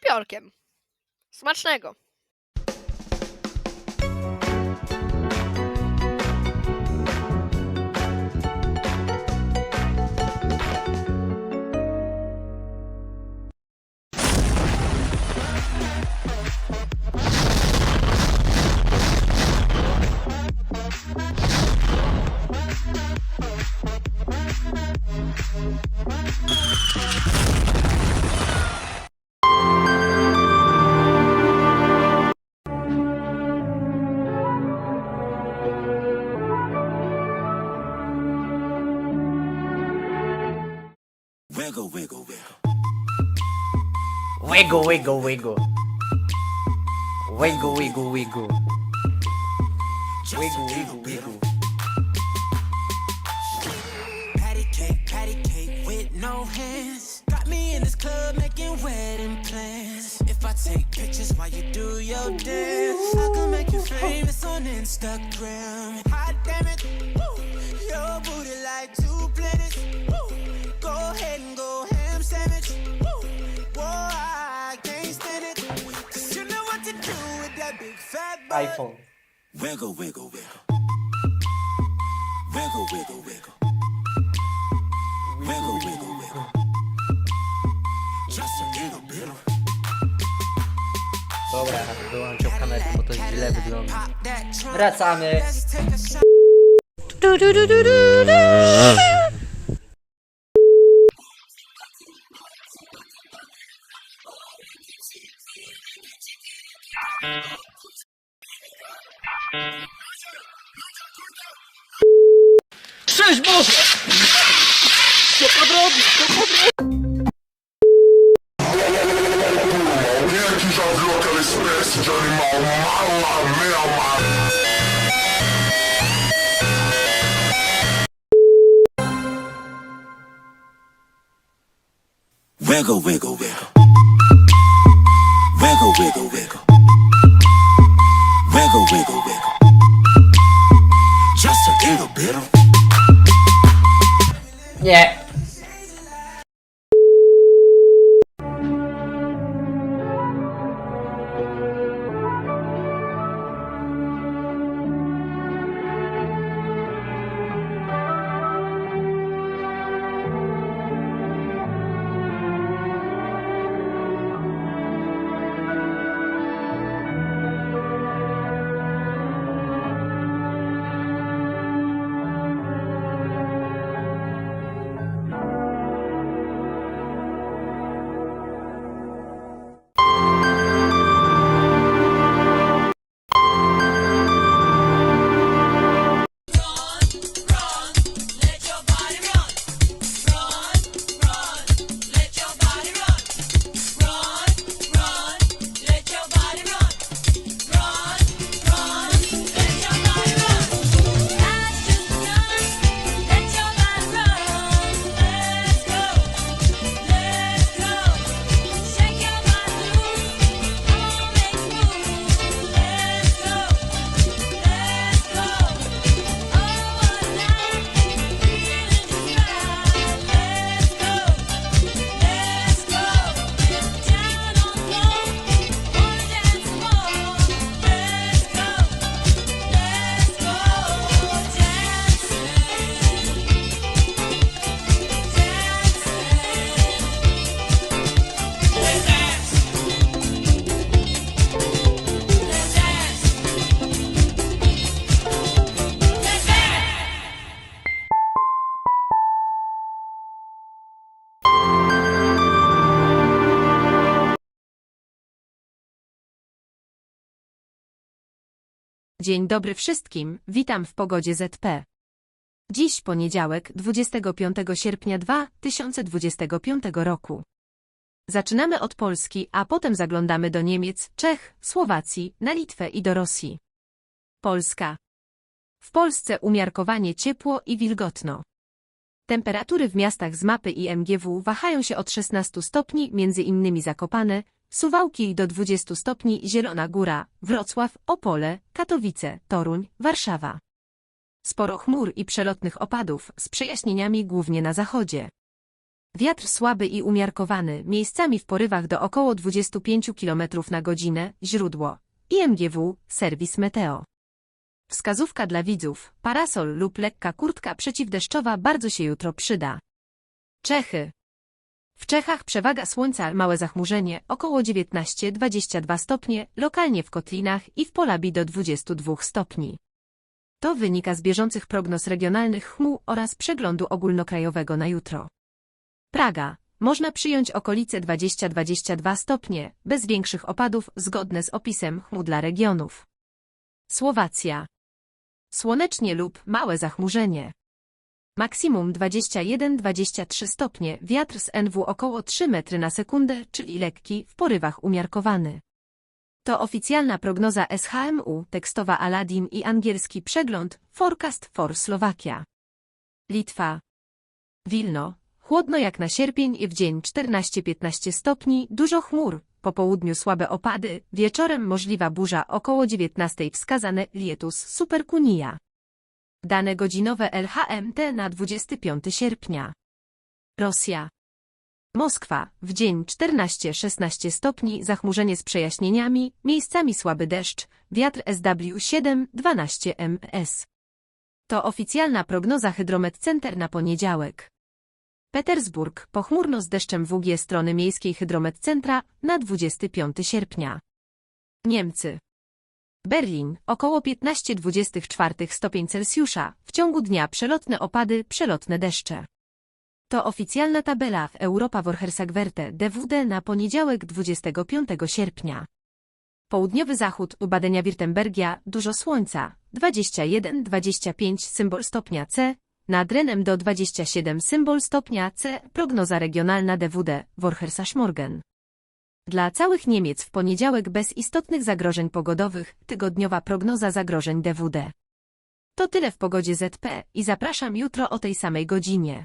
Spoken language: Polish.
szczypiorkiem. Smacznego. Wiggle, wiggle, wiggle. Wiggle, wiggle, wiggle. Wiggle, wiggle, wiggle. Wiggle, wiggle, wiggle. Patty cake, patty cake with no hands. Got me in this club making wedding plans. If I take pictures while you do your dance, I can make you famous on Instagram. Hot damn it, iPhone. Wiggle, wiggle, wiggle. Wiggle, wiggle, wiggle. Wiggle, wiggle, wiggle. Just a little bit. Dobra, kamerę, bo to źle wygląda. Pop that trunk. Wracamy. Let's take a Sześć Boże! Co podrobisz? Co podrobisz? Jakiś. Wiggle, wiggle, wiggle. Wiggle, wiggle. Dzień dobry wszystkim, witam w Pogodzie ZP. Dziś poniedziałek, 25 sierpnia 2025 roku. Zaczynamy od Polski, a potem zaglądamy do Niemiec, Czech, Słowacji, na Litwę i do Rosji. Polska. W Polsce umiarkowanie ciepło i wilgotno. Temperatury w miastach z mapy IMGW wahają się od 16 stopni, między innymi Zakopane, Suwałki do 20 stopni Zielona Góra, Wrocław, Opole, Katowice, Toruń, Warszawa. Sporo chmur i przelotnych opadów z przejaśnieniami głównie na zachodzie. Wiatr słaby i umiarkowany, miejscami w porywach do około 25 km na godzinę, źródło. IMGW, serwis Meteo. Wskazówka dla widzów, parasol lub lekka kurtka przeciwdeszczowa bardzo się jutro przyda. Czechy. W Czechach przewaga słońca, małe zachmurzenie, około 19-22 stopnie, lokalnie w kotlinach i w Polabi do 22 stopni. To wynika z bieżących prognoz regionalnych chmuł oraz przeglądu ogólnokrajowego na jutro. Praga. Można przyjąć okolice 20-22 stopnie, bez większych opadów, zgodne z opisem chmur dla regionów. Słowacja. Słonecznie lub małe zachmurzenie. Maksimum 21-23 stopnie, wiatr z NW około 3 metry na sekundę, czyli lekki, w porywach umiarkowany. To oficjalna prognoza SHMU, tekstowa Aladdin i angielski przegląd Forecast for Slovakia. Litwa. Wilno. Chłodno jak na sierpień i w dzień 14-15 stopni, dużo chmur, po południu słabe opady, wieczorem możliwa burza około 19 wskazane Lietus Superkunia. Dane godzinowe LHMT na 25 sierpnia. Rosja. Moskwa, w dzień 14-16 stopni, zachmurzenie z przejaśnieniami, miejscami słaby deszcz, wiatr SW7, 12 ms. To oficjalna prognoza Hydromet Center na poniedziałek. Petersburg, pochmurno z deszczem WG strony miejskiej Hydromet Centra na 25 sierpnia. Niemcy. Berlin, około 15-24 stopień Celsjusza, w ciągu dnia przelotne opady, przelotne deszcze. To oficjalna tabela w Europa Vorhersagwerte DWD na poniedziałek 25 sierpnia. Południowy zachód u Badenia Wirtembergia, dużo słońca, 21-25 symbol stopnia C, nad Renem do 27 symbol stopnia C, prognoza regionalna DWD, Vorhersashmorgen. Dla całych Niemiec w poniedziałek bez istotnych zagrożeń pogodowych, tygodniowa prognoza zagrożeń DWD. To tyle w pogodzie ZP i zapraszam jutro o tej samej godzinie.